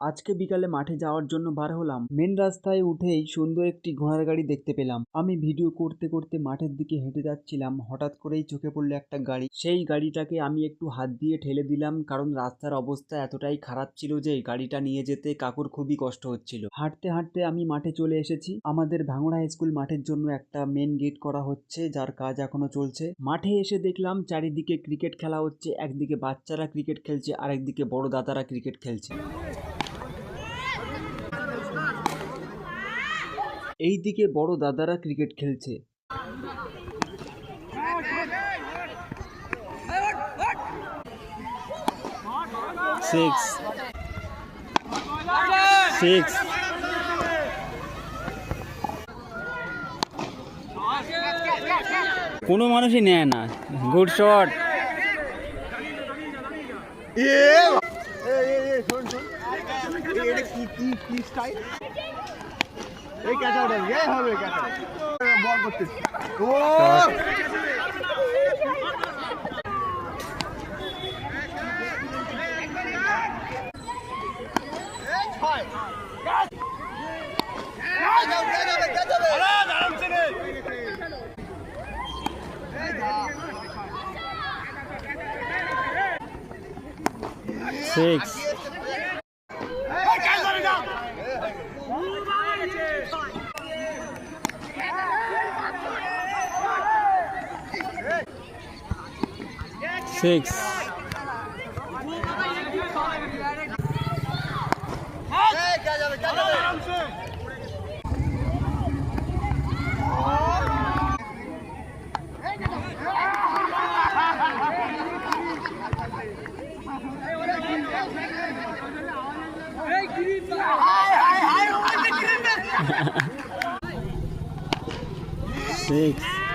আজকে বিকালে মাঠে যাওয়ার জন্য বার হলাম। মেন রাস্তায় উঠেই সুন্দর একটি ঘোড়ার গাড়ি দেখতে পেলাম। আমি ভিডিও করতে করতে মাঠের দিকে হেঁটে যাচ্ছিলাম। হঠাৎ করেই চোখে পড়ল একটা গাড়ি। সেই গাড়িটাকে আমি একটু হাত দিয়ে ঠেলে দিলাম কারণ রাস্তার অবস্থা এতটাই খারাপ ছিল যে গাড়িটা নিয়ে যেতে কাকুর খুবই কষ্ট হচ্ছিল। হাঁটতে হাঁটতে আমি মাঠে চলে এসেছি। আমাদের ভাঙড়া স্কুল মাঠের জন্য একটা মেন গেট করা হচ্ছে, যার কাজ এখনও চলছে। মাঠে এসে দেখলাম চারিদিকে ক্রিকেট খেলা হচ্ছে। একদিকে বাচ্চারা ক্রিকেট খেলছে আর একদিকে বড় দাদারা ক্রিকেট খেলছে। এই দিকে বড় দাদারা ক্রিকেট খেলছে। সিক্স সিক্স কোনো মানুষই নেয় না। গুড শট এই হবে এই হবে ক্যাচ বল করতেছি ও! সিক্স সিক্স সিক্স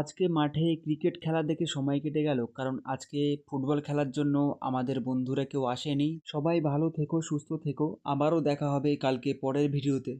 আজকে মাঠে ক্রিকেট খেলা দেখে সময় কেটে গেল। কারণ আজকে ফুটবল খেলার জন্য আমাদের বন্ধুরা কেউ আসেনি। সবাই ভালো থেকো, সুস্থ থেকো। আবারও দেখা হবে কালকে পরের ভিডিওতে